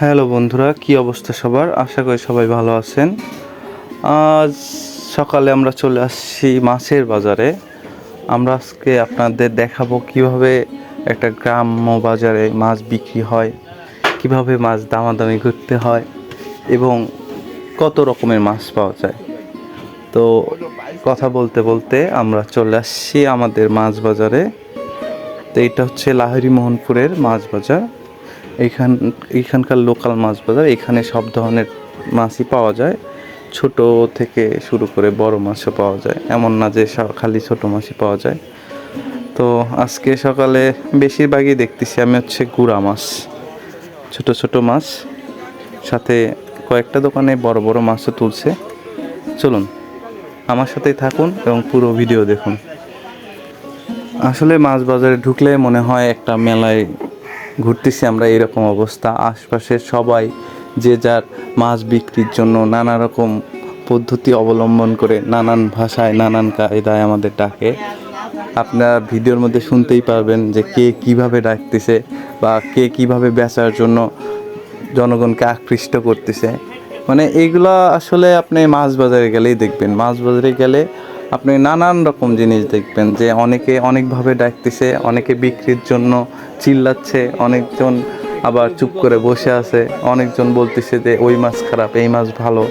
Hello বন্ধুরা, কি অবস্থা সবার? আশা করি সবাই ভালো আছেন। আজ সকালে আমরা চলে আসছি মাছের বাজারে। আমরা আজকে আপনাদের দেখাবো কীভাবে একটা গ্রাম্য বাজারে মাছ বিক্রি হয়, কীভাবে মাছ দামাদামি করতে হয় এবং কত রকমের মাছ পাওয়া যায়। তো কথা বলতে বলতে আমরা চলে আসছি আমাদের মাছ বাজারে। তো এটা হচ্ছে লাহিরি মোহনপুরের মাছ বাজার। এইখান, এইখানকার লোকাল মাছ বাজার। এখানে সব ধরনের মাছই পাওয়া যায়। ছোট থেকে শুরু করে বড় মাছও পাওয়া যায়। এমন না যে খালি ছোট মাছই পাওয়া যায়। তো আজকে সকালে বেশিরভাগই দেখতেছি আমি হচ্ছে গুড়া মাছ। ছোট ছোট মাছ। সাথে কয়েকটা দোকানে বড় বড় মাছও তুলছে। চলুন। আমার সাথেই থাকুন এবং পুরো ভিডিও দেখুন। আসলে মাছ বাজারে ঢুকলে মনে হয় একটা মেলায় ঘুরতেছি আমরা এরকম অবস্থা। আশপাশের সবাই, যে যার মাছ বিক্রির জন্য নানা রকম পদ্ধতি অবলম্বন করে নানান ভাষায়, নানান কায়দায় আমাদের ডাকে। আপনারা ভিডিওর মধ্যে শুনতেই পারবেন যে কে কীভাবে ডাকতেছে বা কে কীভাবে বেচার জন্য জনগণকে আকৃষ্ট করতেছে। মানে এইগুলা আসলে আপনি মাছ বাজারে গেলেই দেখবেন। মাছ বাজারে গেলে আপনি নানান রকম জিনিস দেখবেন যে অনেকে অনেকভাবে ডাকতেছে, অনেকে বিক্রির জন্য চিল্লাচ্ছে, অনেকজন আবার চুপ করে বসে আছে, অনেকজন বলতেছে যে ওই মাছ খারাপ, এই মাছ ভালো,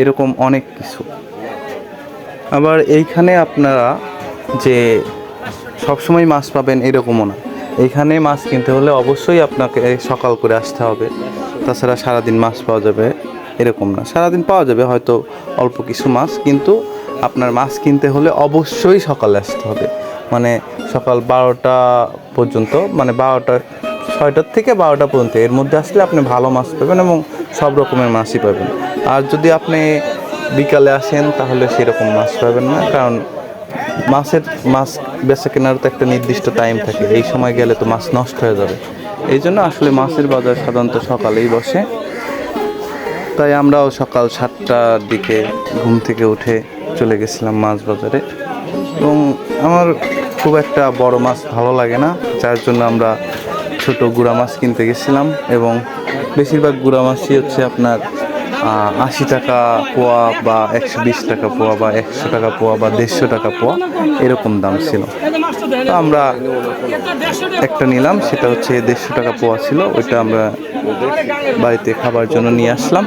এরকম অনেক কিছু। আবার এইখানে আপনারা যে সবসময় মাছ পাবেন এরকমও না। এইখানে মাছ কিনতে হলে অবশ্যই আপনাকে সকাল করে আসতে হবে। তাছাড়া সারাদিন মাছ পাওয়া যাবে। এরকম না। সারাদিন পাওয়া যাবে হয়তো অল্প কিছু মাছ, কিন্তু আপনার মাছ কিনতে হলে অবশ্যই সকালে আসতে হবে। মানে সকাল বারোটা পর্যন্ত মানে বারোটা, ছয়টার থেকে বারোটা পর্যন্ত। এর মধ্যে আসলে আপনি ভালো মাছ পাবেন এবং সব রকমের মাছই পাবেন। আর যদি আপনি বিকালে আসেন, তাহলে সেরকম মাছ পাবেন না। কারণ মাছের, মাছ বেচা কেনার তো একটা নির্দিষ্ট টাইম থাকে। এই সময় গেলে তো মাছ নষ্ট হয়ে যাবে। এই জন্য আসলে মাছের বাজার সাধারণত সকালেই বসে। তাই আমরাও সকাল সাতটার দিকে ঘুম থেকে উঠে চলে গেছিলাম মাছ বাজারে। এবং আমার খুব একটা বড় মাছ ভালো লাগে না, যার জন্য আমরা ছোট গুড়া মাছ কিনতে গেছিলাম এবং বেশিরভাগ গুড়া মাছই হচ্ছে আপনার আশি টাকা পোয়া বা একশো বিশ টাকা পোয়া বা একশো টাকা পোয়া বা দেড়শো টাকা পোয়া এরকম দাম ছিল। তো আমরা একটা নিলাম, সেটা হচ্ছে দেড়শো টাকা পোয়া ছিল, ওইটা আমরা বাড়িতে খাবার জন্য নিয়ে আসলাম।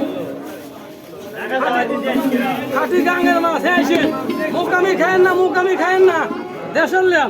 খাটি গাঙ্গের মাছ এসে মুকামি খায়েন না মুকামি খায়েন না। দেশের লেন